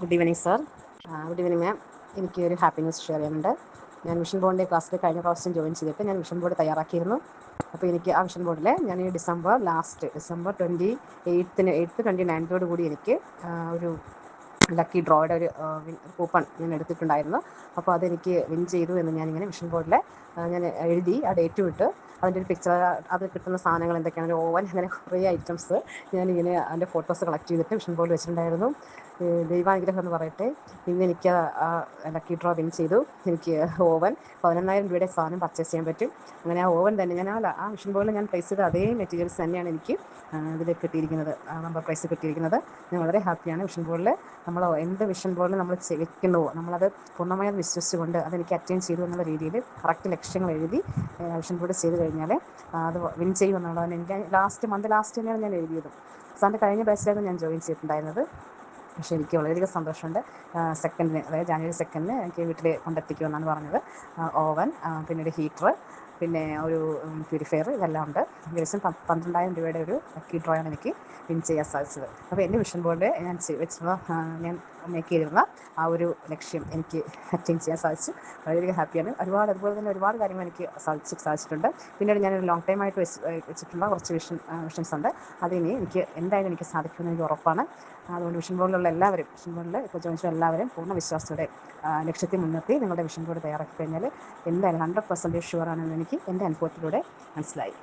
Good evening sir good evening ma'am എനിക്ക് ഒരു happy news share ചെയ്യാനുണ്ട്. ഞാൻ മിഷൻ ബോർഡിന്റെ ക്ലാസ്സിൽ കഴിഞ്ഞ പ്രാവശ്യം ജോയിൻ ചെയ്തിട്ട് ഞാൻ മിഷൻ ബോർഡ് തയ്യാറാക്കിയിരുന്നു. അപ്പോൾ എനിക്ക് ആ മിഷൻ ബോർഡിൽ ഞാൻ ഈ ഡിസംബർ ലാസ്റ്റ് ഡിസംബർ ട്വന്റി എയ്ത്തിന് എയ്ത്ത് ട്വന്റി നയൻത്തോടു കൂടി എനിക്ക് ഒരു ലക്കി ഡ്രോയുടെ ഒരു കൂപ്പൺ ഞാൻ എടുത്തിട്ടുണ്ടായിരുന്നു. അപ്പോൾ അതെനിക്ക് വിൻ ചെയ്തു എന്ന് ഞാനിങ്ങനെ മിഷൻ ബോർഡിൽ ഞാൻ എഴുതി ആ ഡേറ്റ് വിട്ട് അതിന്റെ ഒരു പിക്ചർ അത് കിട്ടുന്ന സാധനങ്ങൾ എന്തൊക്കെയാണ്? ഒരു ഓവൻ അങ്ങനെ കുറേ ഐറ്റംസ് ഞാനിങ്ങനെ അതിന്റെ ഫോട്ടോസ് കളക്ട് ചെയ്തിട്ട് വിഷൻ ബോർഡിൽ വെച്ചിട്ടുണ്ടായിരുന്നു. ദൈവാനുഗ്രഹം എന്ന് പറയട്ടെ. ഇന്ന് എനിക്ക് ലക്കി ഡ്രോ വിൻ ചെയ്തു. എനിക്ക് ഓവൻ പതിനൊന്നായിരം രൂപയുടെ സാധനം പർച്ചേസ് ചെയ്യാൻ പറ്റും. അങ്ങനെ ആ ഓവൻ തന്നെ ഞാൻ ആ വിഷൻ ബോർഡിൽ ഞാൻ പ്ലേസ് ചെയ്ത അതേ മെറ്റീരിയൽസ് തന്നെയാണ് എനിക്ക് ഇതിൽ കിട്ടിയിരിക്കുന്നത് നമ്പർ പ്രൈസ് കിട്ടിയിരിക്കുന്നത്. ഞാൻ വളരെ ഹാപ്പിയാണ് വിഷൻ ബോർഡിൽ നമ്മൾ എന്ത് വിഷൻ ബോർഡിൽ നമ്മൾ വെക്കുന്നുവോ നമ്മളത് പൂർണമായും വിശ്വസിച്ചുകൊണ്ട് അതെനിക്ക് അറ്റൈൻ ചെയ്തു എന്നുള്ള രീതിയിൽ കറക്റ്റ് ലക്ഷ്യങ്ങൾ എഴുതി വിഷൻ ബോർഡ് ചെയ്ത് കഴിഞ്ഞാൽ അത് വിൻ ചെയ്യുമെന്നുള്ളത് എന്നുള്ളതാണ് എനിക്ക് ലാസ്റ്റ് മന്ത് ലാസ്റ്റ് തന്നെയാണ് ഞാൻ എഴുതിയത്. സാറിന്റെ കഴിഞ്ഞ ബാച്ചിലായിരുന്നു ഞാൻ ജോയിൻ ചെയ്തിട്ടുണ്ടായിരുന്നത്. പക്ഷേ എനിക്ക് വളരെയധികം സന്തോഷമുണ്ട്. സെക്കൻഡിന് അതായത് ജാനുവരി സെക്കൻഡിന് എനിക്ക് വീട്ടിൽ കൊണ്ടെത്തിക്കുമെന്നാണ് പറഞ്ഞത്. ഓവൻ പിന്നീട് ഹീറ്റർ പിന്നെ ഒരു പ്യൂരിഫയർ ഇതെല്ലാം ഉണ്ട്. ഏകദേശം പന്ത്രണ്ടായിരം രൂപയുടെ ഒരു ലക്കി ഡ്രോയാണ് എനിക്ക് വിൻ ചെയ്യാൻ സാധിച്ചത്. അപ്പോൾ എന്റെ വിഷൻ ബോർഡ് ഞാൻ വെച്ചിരുന്ന ഞാൻ മേക്ക് ചെയ്തിരുന്ന ആ ഒരു ലക്ഷ്യം എനിക്ക് അറ്റൈൻ ചെയ്യാൻ സാധിച്ചു. വളരെയധികം ഹാപ്പിയാണ് ഒരുപാട് അതുപോലെ തന്നെ ഒരുപാട് കാര്യങ്ങൾ എനിക്ക് സാധിച്ചു സാധിച്ചിട്ടുണ്ട്. പിന്നീട് ഞാൻ ലോങ് ടൈം ആയിട്ട് വെച്ച് വെച്ചിട്ടുള്ള കുറച്ച് വിഷൻ വിഷൻസ് ഉണ്ട്. അതിനി എനിക്ക് എന്തായാലും എനിക്ക് സാധിക്കുമെന്ന് എനിക്ക് ഉറപ്പാണ്. അതുകൊണ്ട് വിഷൻ ബോർഡിലുള്ള എല്ലാവരും വിഷൻ ബോർഡിൽ ഇപ്പോൾ ജോയിൻ എല്ലാവരും പൂർണ വിശ്വാസത്തോടെ ലക്ഷ്യത്തെ മുൻനിർത്തി നിങ്ങളുടെ വിഷൻ ബോർഡ് തയ്യാറാക്കി കഴിഞ്ഞാൽ എന്തായാലും ഹൺഡ്രഡ് പെർസെന്റേജ് ഷുവറാണെന്ന് എനിക്ക് എന്റെ അനുഭവത്തിലൂടെ മനസ്സിലായി.